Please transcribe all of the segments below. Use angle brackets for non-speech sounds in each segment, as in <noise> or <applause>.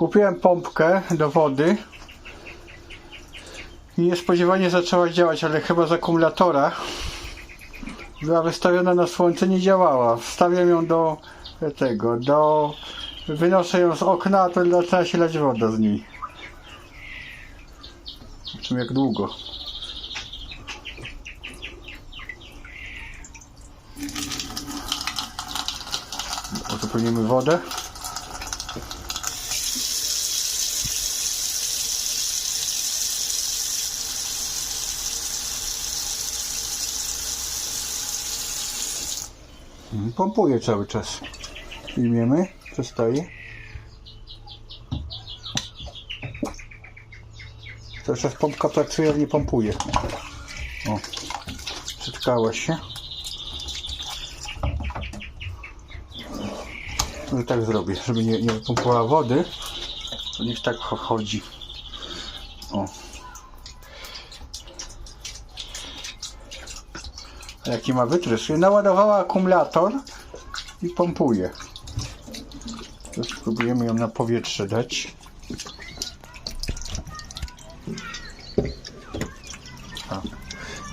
Kupiłem pompkę do wody i niespodziewanie zaczęła działać, ale chyba z akumulatora. Była wystawiona na słońce, nie działała. Wstawiam ją do tego, do... Wynoszę ją z okna, a to zaczyna się lać woda z niej. Czym jak długo? Uzupełnimy wodę. Pompuje cały czas. Filmiemy, przestaje. Cały czas pompka pracuje, ale nie pompuje. O, przytkała się. No tak zrobię, żeby nie, nie pompowała wody. To niech tak cho- chodzi. O. Jaki ma wytrys? Naładowała akumulator i pompuje. Teraz spróbujemy ją na powietrze dać.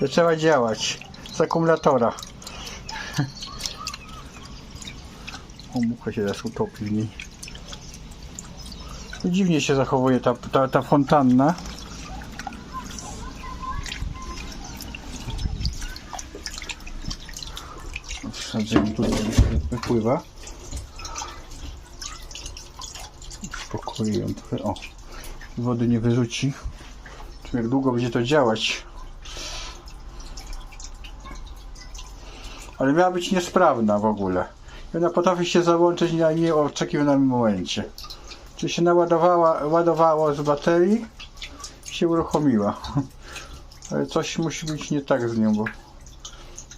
Zaczęła działać z akumulatora. <laughs> O, mucha się zaraz utopi. Dziwnie się zachowuje ta, ta, ta fontanna. Wsadzenie tutaj wypływa. Uspokoję ją trochę. O, wody nie wyrzuci. Czy jak długo będzie to działać? Ale miała być niesprawna w ogóle. I ona potrafi się załączyć na nieoczekiwanym momencie. Czyli się naładowała, ładowało z baterii się uruchomiła. <laughs> Ale coś musi być nie tak z nią, bo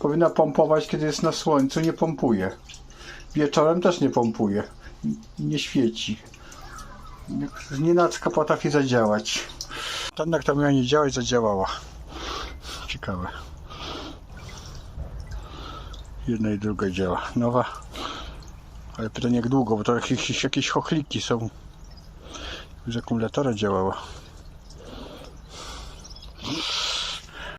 powinna pompować, kiedy jest na słońcu, nie pompuje. Wieczorem też nie pompuje. Nie świeci. Z nienacka potrafi zadziałać. Ten, jak to miała nie działać, zadziałała. Ciekawe. Jedna i druga działa. Nowa. Ale pytanie jak długo, bo to jakieś, jakieś chochliki są. Z akumulatora działała.